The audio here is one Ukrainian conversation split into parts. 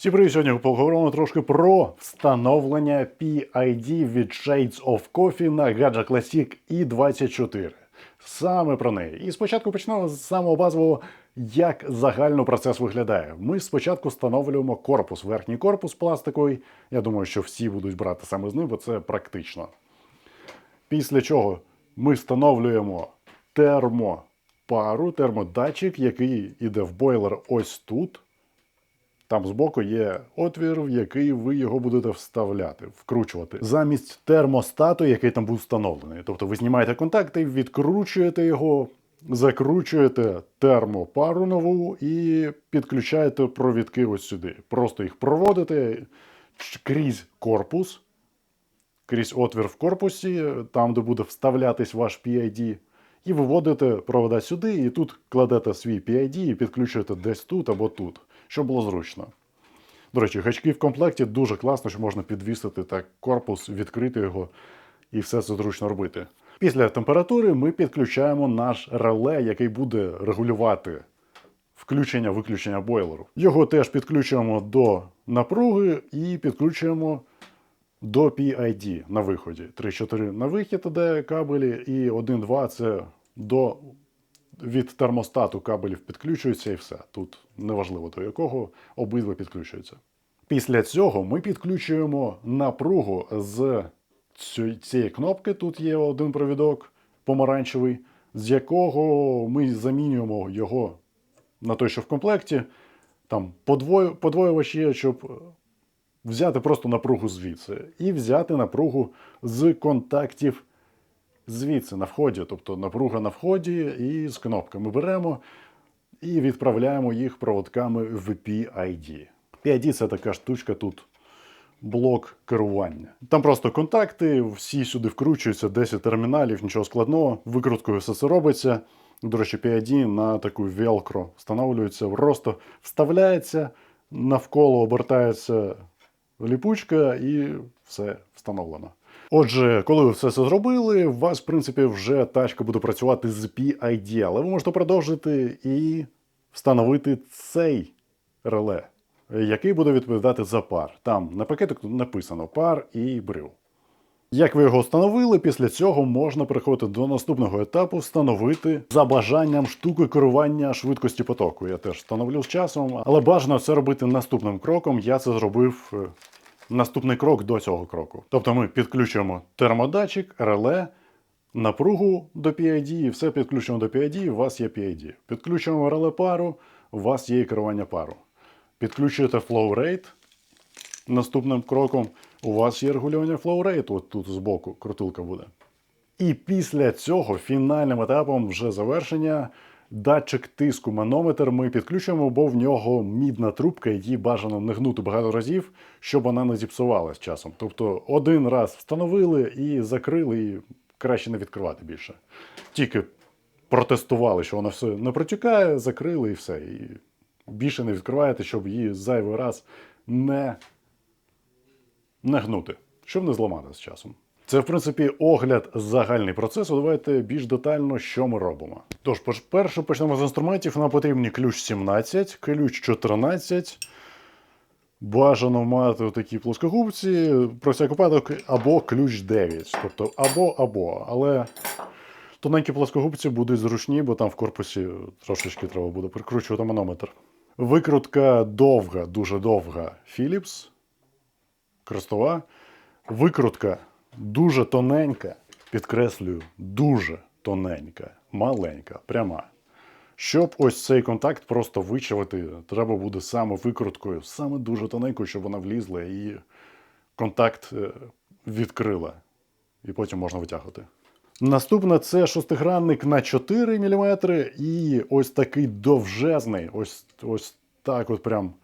Всі привіт! Сьогодні поговоримо трошки про встановлення PID від Shades of Coffee на Gadget Classic i24. Саме про неї. І спочатку почнемо з самого базового, як загально процес виглядає. Ми спочатку встановлюємо корпус, верхній корпус пластиковий. Я думаю, що всі будуть брати саме з ним, бо це практично. Після чого ми встановлюємо термопару, термодатчик, який йде в бойлер ось тут. Там збоку є отвір, в який ви його будете вставляти, вкручувати. Замість термостату, який там був встановлений. Тобто ви знімаєте контакти, відкручуєте його, закручуєте термопару нову і підключаєте провідки ось сюди. Просто їх проводите крізь корпус, крізь отвір в корпусі, там, де буде вставлятись ваш PID. І виводите провода сюди, і тут кладете свій PID і підключуєте десь тут або тут, щоб було зручно. До речі, гачки в комплекті дуже класно, що можна підвісити так корпус, відкрити його і все це зручно робити. Після температури ми підключаємо наш реле, який буде регулювати включення-виключення бойлеру. Його теж підключуємо до напруги і підключуємо до PID на виході. 3-4 на вихід іде кабелі, і 1-2 це до від термостату кабелів підключується і все. Тут неважливо до якого обидва підключуються. Після цього ми підключуємо напругу з цієї кнопки. Тут є один провідок помаранчевий, з якого ми замінюємо його на той, що в комплекті. Там подвою- подвоювач є, щоб взяти просто напругу звідси і взяти напругу з контактів звідси на вході, тобто напруга на вході, і з кнопками беремо і відправляємо їх проводками в PID. PID це така штучка тут. Блок керування. Там просто контакти, всі сюди вкручуються, 10 терміналів, нічого складного. Викруткою все це робиться. До речі, PID на таку велкро встановлюється, просто вставляється, навколо обертається ліпучка і все встановлено. Отже, коли ви все це зробили, у вас, в принципі, вже тачка буде працювати з PID, але ви можете продовжити і встановити цей реле, який буде відповідати за пар. Там на пакетику написано пар і брил. Як ви його встановили, після цього можна переходити до наступного етапу, встановити за бажанням штуки керування швидкості потоку. Я теж встановлю з часом, але бажано це робити наступним кроком. Я це зробив е, наступний крок до цього кроку. Тобто ми підключуємо термодатчик, реле, напругу до PID, і все підключуємо до PID, і у вас є PID. Підключуємо реле пару, у вас є і керування пару. Підключуєте flow rate, Наступним кроком у вас є регулювання rate, от тут збоку крутилка буде. І після цього фінальним етапом вже завершення датчик тиску манометр ми підключуємо, бо в нього мідна трубка, її бажано не гнути багато разів, щоб вона не зіпсувалась часом. Тобто один раз встановили і закрили, і краще не відкривати більше. Тільки протестували, що воно все не протікає, закрили і все. І більше не відкриваєте, щоб її зайвий раз не не гнути, щоб не зламати з часом. Це, в принципі, огляд загальний процесу. Давайте більш детально, що ми робимо. Тож, поч- перше почнемо з інструментів. Нам потрібні ключ 17, ключ 14. Бажано мати такі плоскогубці, про випадок, або ключ 9. Тобто або, або. Але тоненькі плоскогубці будуть зручні, бо там в корпусі трошечки треба буде прикручувати манометр. Викрутка довга, дуже довга Philips крестова. Викрутка дуже тоненька, підкреслюю, дуже тоненька, маленька, пряма. Щоб ось цей контакт просто вичавити, треба буде саме викруткою, саме дуже тоненькою, щоб вона влізла і контакт е, відкрила. І потім можна витягувати. Наступне це шестигранник на 4 мм і ось такий довжезний, ось, ось так от прям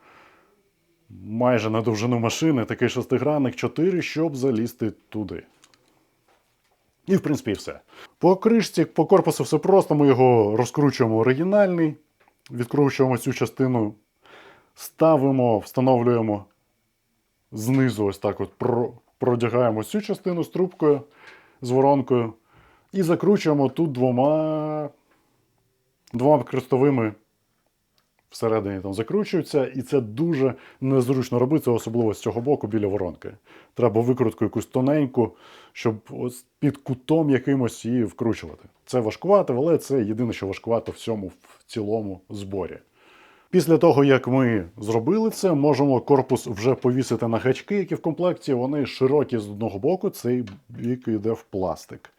майже на довжину машини, такий шестигранник 4, щоб залізти туди. І, в принципі, все. По кришці, по корпусу все просто. Ми його розкручуємо оригінальний, відкручуємо цю частину, ставимо, встановлюємо знизу, ось так от продягаємо цю частину з трубкою, з воронкою. І закручуємо тут двома, двома крестовими всередині там закручуються, і це дуже незручно робити, особливо з цього боку біля воронки. Треба викрутку якусь тоненьку, щоб під кутом якимось її вкручувати. Це важкувато, але це єдине, що важкувато в цьому в цілому зборі. Після того, як ми зробили це, можемо корпус вже повісити на гачки, які в комплекті. Вони широкі з одного боку, цей бік йде в пластик,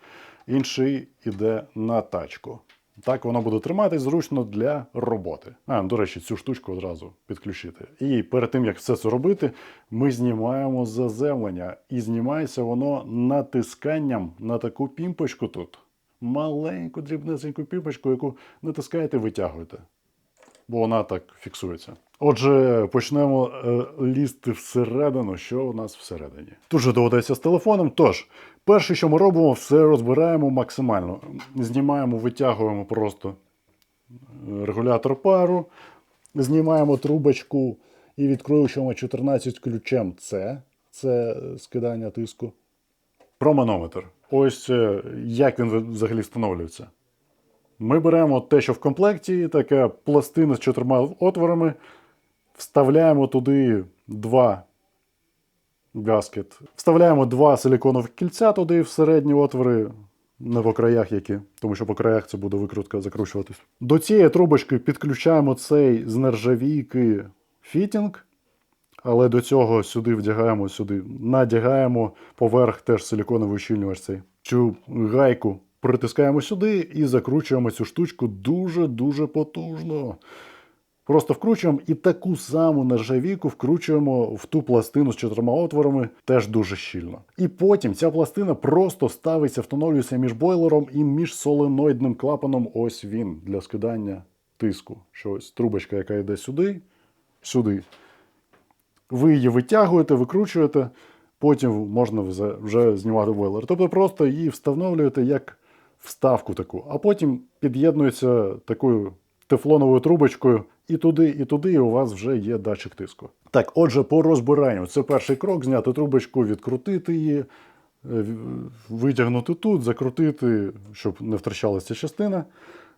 інший йде на тачку. Так воно буде триматись зручно для роботи. А, до речі, цю штучку одразу підключити. І перед тим, як все це робити, ми знімаємо заземлення. І знімається воно натисканням на таку пімпочку тут. Маленьку дрібнесеньку пімпочку, яку натискаєте, витягуєте бо вона так фіксується. Отже, почнемо е, лізти всередину, що у нас всередині. Тут же доведеться з телефоном. Тож, перше, що ми робимо, все розбираємо максимально. Знімаємо, витягуємо просто е, регулятор пару, знімаємо трубочку і відкручуємо 14 ключем С. Це скидання тиску. Про манометр. Ось е, як він взагалі встановлюється. Ми беремо те, що в комплекті, така пластина з чотирма отворами, вставляємо туди два гаскет. Вставляємо два силіконових кільця туди в середні отвори, не по краях які, тому що по краях це буде викрутка закручуватись. До цієї трубочки підключаємо цей з нержавійки фітінг. Але до цього сюди вдягаємо, сюди надягаємо поверх теж силіконовий ущільнювач цей. Цю гайку притискаємо сюди і закручуємо цю штучку дуже-дуже потужно. Просто вкручуємо і таку саму нержавійку вкручуємо в ту пластину з чотирма отворами теж дуже щільно. І потім ця пластина просто ставиться, встановлюється між бойлером і між соленоїдним клапаном. Ось він для скидання тиску. Що ось трубочка, яка йде сюди, сюди. Ви її витягуєте, викручуєте, потім можна вже- знімати бойлер. Тобто просто її встановлюєте як вставку таку, а потім під'єднується такою тефлоновою трубочкою і туди, і туди, і у вас вже є датчик тиску. Так, отже, по розбиранню. Це перший крок: зняти трубочку, відкрутити її, е, витягнути тут, закрутити, щоб не втрачалася частина.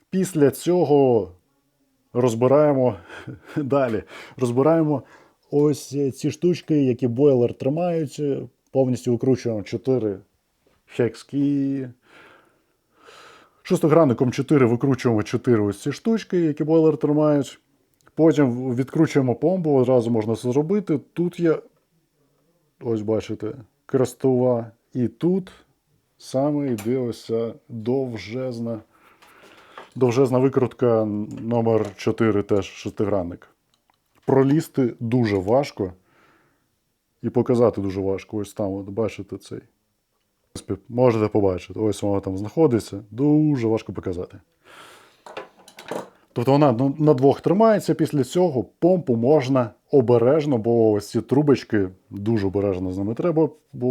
Після цього розбираємо далі. Розбираємо ось ці штучки, які бойлер тримають. Повністю викручуємо 4 хекски. Шестигранником 4 викручуємо 4 ось ці штучки, які бойлер тримають. Потім відкручуємо помпу, одразу можна це зробити. Тут є, ось бачите, крестова. І тут саме йде ось довжезна, довжезна викрутка номер 4 теж шестигранник. Пролізти дуже важко і показати дуже важко. Ось там, от бачите цей. Принципі, Можете побачити, ось воно там знаходиться. Дуже важко показати. Тобто вона на двох тримається. Після цього помпу можна обережно, бо ось ці трубочки дуже обережно з ними треба, бо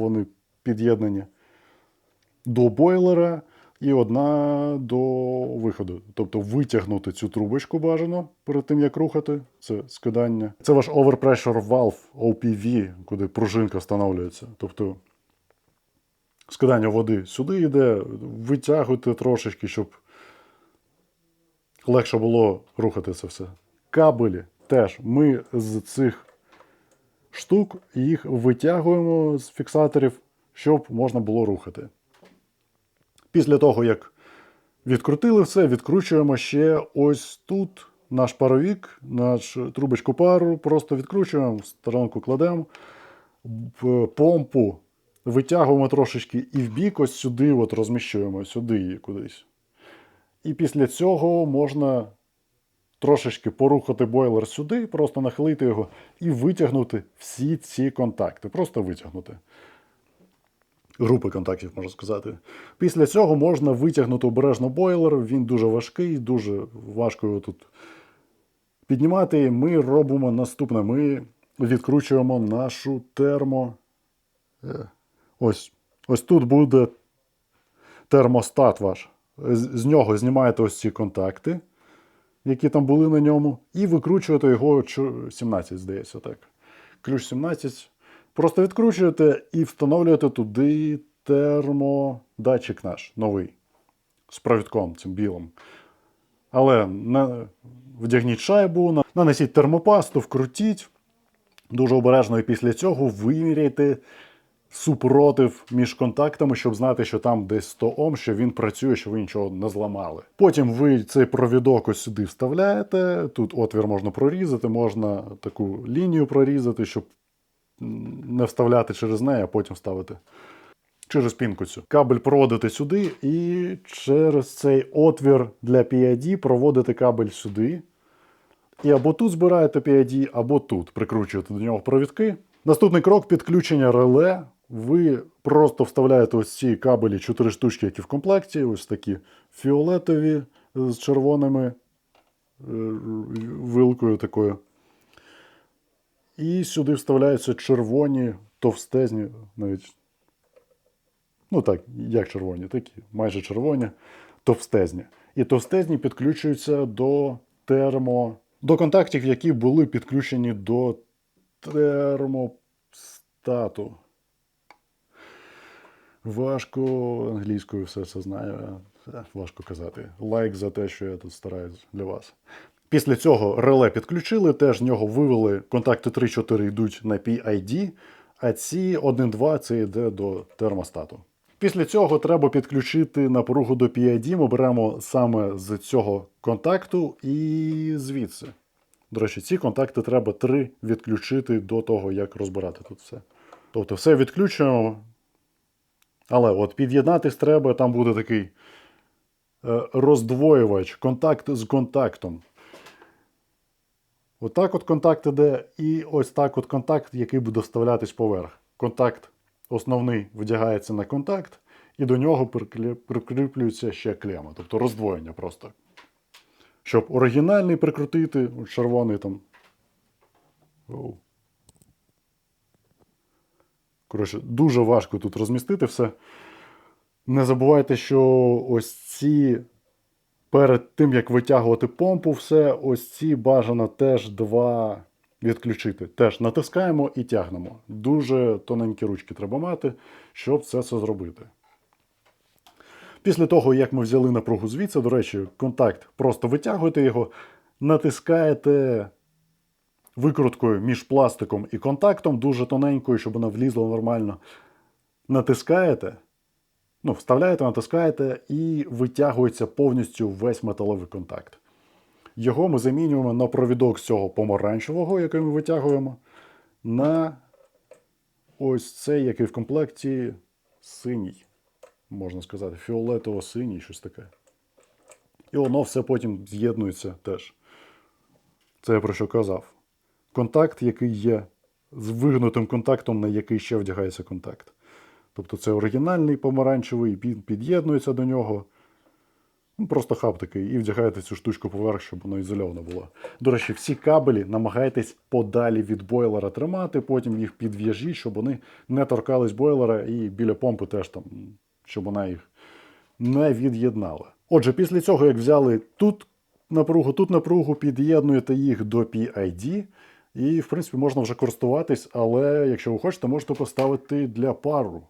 вони під'єднані до бойлера і одна до виходу. Тобто витягнути цю трубочку бажано перед тим, як рухати. Це скидання. Це ваш overpressure valve OPV, куди пружинка встановлюється. Тобто скидання води сюди йде, витягуйте трошечки, щоб легше було рухати це все. Кабелі теж ми з цих штук їх витягуємо з фіксаторів, щоб можна було рухати. Після того, як відкрутили все, відкручуємо ще ось тут наш паровік, наш трубочку пару, просто відкручуємо, в сторонку кладемо, помпу витягуємо трошечки і в бік ось сюди от розміщуємо, сюди її кудись. І після цього можна трошечки порухати бойлер сюди, просто нахилити його і витягнути всі ці контакти. Просто витягнути. Групи контактів, можна сказати. Після цього можна витягнути обережно бойлер. Він дуже важкий, дуже важко його тут піднімати. Ми робимо наступне: ми відкручуємо нашу термо. Ось, ось тут буде термостат ваш. З нього знімаєте ось ці контакти, які там були на ньому, і викручуєте його 17, здається, так. Ключ 17. Просто відкручуєте і встановлюєте туди термодатчик наш новий з провідком цим білим. Але не, вдягніть шайбу, нанесіть термопасту, вкрутіть. Дуже обережно і після цього виміряйте супротив між контактами, щоб знати, що там десь 100 Ом, що він працює, що ви нічого не зламали. Потім ви цей провідок ось сюди вставляєте. Тут отвір можна прорізати, можна таку лінію прорізати, щоб не вставляти через неї, а потім ставити через пінку цю. Кабель проводите сюди, і через цей отвір для PID проводите кабель сюди. І або тут збираєте PID, або тут прикручуєте до нього провідки. Наступний крок підключення реле. Ви просто вставляєте ось ці кабелі, 4 штучки, які в комплекті, ось такі фіолетові з червоними е, вилкою такою. І сюди вставляються червоні, товстезні, навіть. Ну так, як червоні, такі, майже червоні, товстезні. І товстезні підключуються до термо. До контактів, які були підключені до термостату. Важко англійською все це знаю. Важко казати. Лайк за те, що я тут стараюсь для вас. Після цього реле підключили, теж з нього вивели контакти 3-4 йдуть на PID, а ці 1-2 це йде до термостату. Після цього треба підключити напругу до PID. Ми беремо саме з цього контакту і звідси. До речі, ці контакти треба три відключити до того, як розбирати тут все. Тобто все відключуємо. Але от під'єднатись треба, там буде такий е, роздвоювач, контакт з контактом. Отак от контакт іде, і ось так от контакт, який буде вставлятись поверх. Контакт основний вдягається на контакт, і до нього прикріплюється ще клема, тобто роздвоєння просто. Щоб оригінальний прикрутити, червоний там. Оу. Коротше, дуже важко тут розмістити все. Не забувайте, що ось ці перед тим, як витягувати помпу, все, ось ці бажано теж два відключити. Теж натискаємо і тягнемо. Дуже тоненькі ручки треба мати, щоб це все зробити. Після того, як ми взяли напругу звідси, до речі, контакт, просто витягуєте його, натискаєте викруткою між пластиком і контактом, дуже тоненькою, щоб вона влізла нормально. Натискаєте, ну, вставляєте, натискаєте і витягується повністю весь металевий контакт. Його ми замінюємо на провідок з цього помаранчевого, який ми витягуємо, на ось цей, який в комплекті синій, можна сказати, фіолетово-синій, щось таке. І воно все потім з'єднується теж. Це я про що казав. Контакт, який є з вигнутим контактом, на який ще вдягається контакт. Тобто це оригінальний помаранчевий, під'єднується до нього. Ну, просто хаб такий, і вдягаєте цю штучку поверх, щоб воно ізольовано було. До речі, всі кабелі намагайтесь подалі від бойлера тримати, потім їх підв'яжіть, щоб вони не торкались бойлера, і біля помпи теж там, щоб вона їх не від'єднала. Отже, після цього, як взяли тут напругу, тут напругу, під'єднуєте їх до PID, і, в принципі, можна вже користуватись, але якщо ви хочете, можете поставити для пару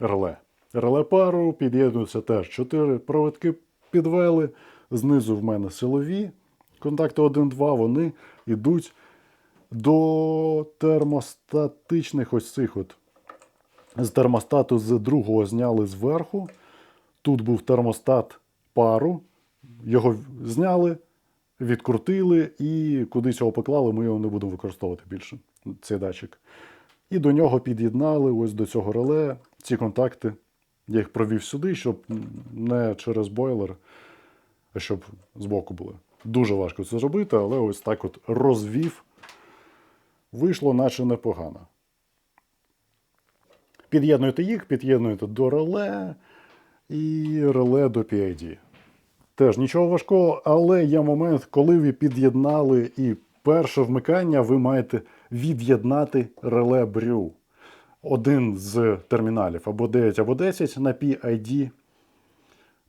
реле. Реле пару під'єднуються теж 4 проводки підвели. Знизу в мене силові контакти 1-2, вони йдуть до термостатичних ось цих от. З термостату з другого зняли зверху. Тут був термостат пару, його зняли, відкрутили і кудись його поклали, ми його не будемо використовувати більше, цей датчик. І до нього під'єднали ось до цього реле ці контакти. Я їх провів сюди, щоб не через бойлер, а щоб збоку були. Дуже важко це зробити, але ось так от розвів. Вийшло, наче непогано. Під'єднуєте їх, під'єднуєте до реле і реле до PID. Теж нічого важкого, але є момент, коли ви під'єднали і перше вмикання, ви маєте від'єднати реле брю. Один з терміналів або 9, або 10 на PID.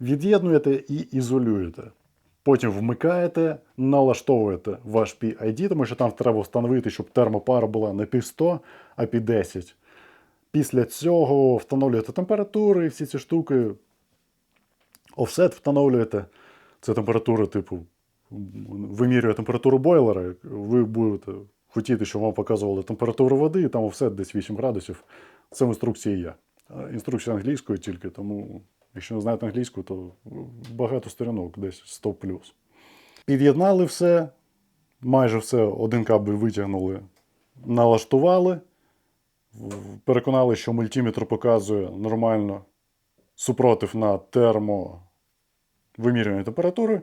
Від'єднуєте і ізолюєте. Потім вмикаєте, налаштовуєте ваш PID, тому що там треба встановити, щоб термопара була не під 100, а під 10. Після цього встановлюєте температури, всі ці штуки. Офсет встановлюєте. Це температура, типу, вимірює температуру бойлера, ви будете хотіти, щоб вам показували температуру води, і там все десь 8 градусів. Це в інструкції є. Інструкція англійською тільки, тому якщо не знаєте англійську, то багато сторінок, десь 100 плюс. Під'єднали все, майже все, один кабель витягнули, налаштували, переконали, що мультиметр показує нормально супротив на термо вимірювання температури.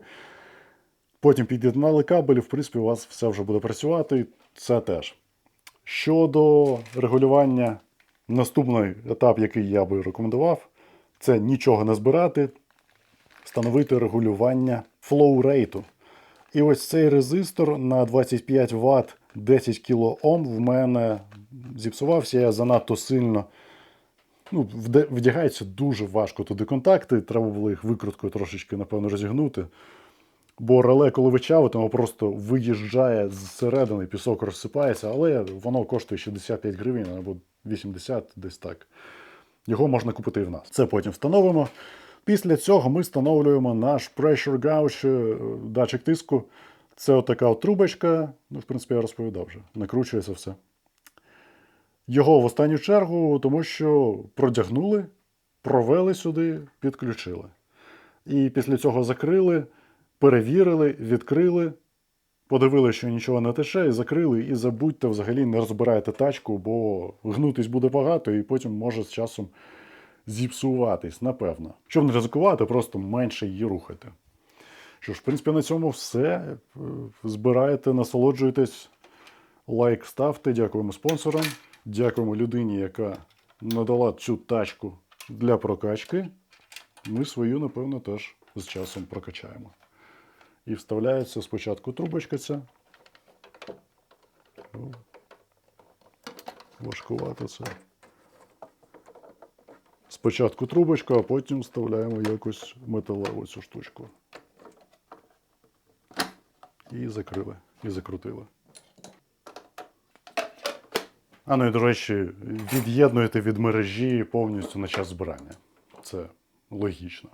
Потім під'єднали кабель, в принципі, у вас все вже буде працювати. Це теж. Щодо регулювання, наступний етап, який я би рекомендував, це нічого не збирати, встановити регулювання flow рейту. І ось цей резистор на 25 Вт 10 кОм в мене зіпсувався, я занадто сильно. Ну, вдягається дуже важко туди контакти. Треба було їх викруткою трошечки, напевно, розігнути. Бо реле, коли вичавити, воно просто виїжджає зсередини, пісок розсипається, але воно коштує 65 гривень або 80, десь так. Його можна купити і в нас. Це потім встановимо. Після цього ми встановлюємо наш pressure gauge, е, датчик тиску. Це отака от трубочка. Ну, в принципі, я розповідав вже. Накручується все. Його в останню чергу, тому що продягнули, провели сюди, підключили. І після цього закрили, перевірили, відкрили, подивилися, що нічого не тече, і закрили, і забудьте взагалі не розбирайте тачку, бо гнутись буде багато, і потім може з часом зіпсуватись, напевно. Щоб не ризикувати, просто менше її рухати. Що ж, в принципі, на цьому все. Е, Збирайте, насолоджуйтесь, лайк ставте, дякуємо спонсорам, дякуємо людині, яка надала цю тачку для прокачки. Ми свою, напевно, теж з часом прокачаємо. І вставляється спочатку трубочка ця. Важкувато це. Спочатку трубочку, а потім вставляємо якось металеву цю штучку. І закрили, і закрутили. А ну і, до речі, від'єднуєте від мережі повністю на час збирання. Це логічно.